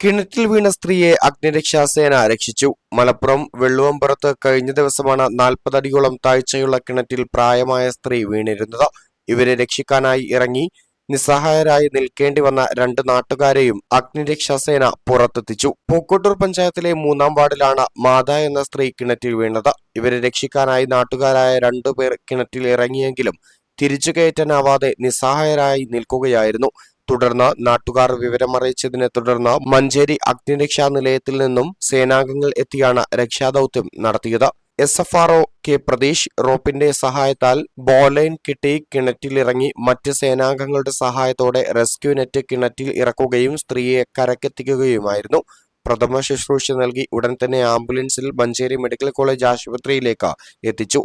കിണറ്റിൽ വീണ സ്ത്രീയെ അഗ്നിരക്ഷാസേന രക്ഷിച്ചു. മലപ്പുറം വെള്ളുവമ്പുറത്ത് കഴിഞ്ഞ ദിവസമാണ് നാൽപ്പതടിയോളം താഴ്ചയുള്ള കിണറ്റിൽ പ്രായമായ സ്ത്രീ വീണിരുന്നത്. ഇവരെ രക്ഷിക്കാനായി ഇറങ്ങി നിസ്സഹായരായി നിൽക്കേണ്ടി വന്ന രണ്ട് നാട്ടുകാരെയും അഗ്നിരക്ഷാസേന പുറത്തെത്തിച്ചു. പൂക്കോട്ടൂർ പഞ്ചായത്തിലെ മൂന്നാം വാർഡിലാണ് മാത എന്ന സ്ത്രീ കിണറ്റിൽ വീണത്. ഇവരെ രക്ഷിക്കാനായി നാട്ടുകാരായ രണ്ടുപേർ കിണറ്റിൽ ഇറങ്ങിയെങ്കിലും തിരിച്ചു കയറ്റാനാവാതെ നിസ്സഹായരായി നിൽക്കുകയായിരുന്നു. തുടർന്ന് നാട്ടുകാർ വിവരമറിയിച്ചതിനെ തുടർന്ന് മഞ്ചേരി അഗ്നിരക്ഷാ നിലയത്തിൽ നിന്നും സേനാംഗങ്ങൾ എത്തിയാണ് രക്ഷാദൌത്യം നടത്തിയത്. S F R K Pratheesh റോപ്പിന്റെ സഹായത്താൽ ബോലൈൻ കിട്ടി കിണറ്റിലിറങ്ങി മറ്റ് സേനാംഗങ്ങളുടെ സഹായത്തോടെ റെസ്ക്യൂ നെറ്റ് കിണറ്റിൽ ഇറക്കുകയും സ്ത്രീയെ കരക്കെത്തിക്കുകയുമായിരുന്നു. പ്രഥമ ശുശ്രൂഷ നൽകി ഉടൻ തന്നെ ആംബുലൻസിൽ മഞ്ചേരി മെഡിക്കൽ കോളേജ് ആശുപത്രിയിലേക്ക് എത്തിച്ചു.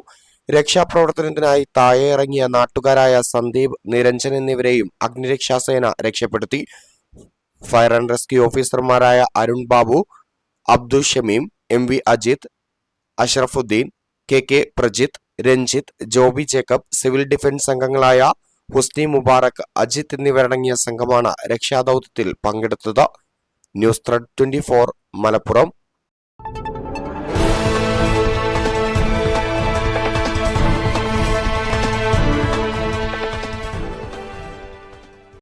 രക്ഷാപ്രവർത്തനത്തിനായി താഴെ ഇറങ്ങിയ നാട്ടുകാരായ സന്ദീപ് നിരഞ്ജൻ എന്നിവരെയും അഗ്നിരക്ഷാസേന രക്ഷപ്പെടുത്തി. ഫയർ ആൻഡ് റെസ്ക്യൂ ഓഫീസർമാരായ Arun Babu Abdul Shameem M V Ajith Ashrafuddeen K K Prajith Ranjith Joby Jacob civil defence അംഗങ്ങളായ ഹുസ്നി മുബാറക് അജിത് എന്നിവരടങ്ങിയ സംഘമാണ് രക്ഷാദൌത്യത്തിൽ പങ്കെടുത്തത്. News thread twenty Malappuram.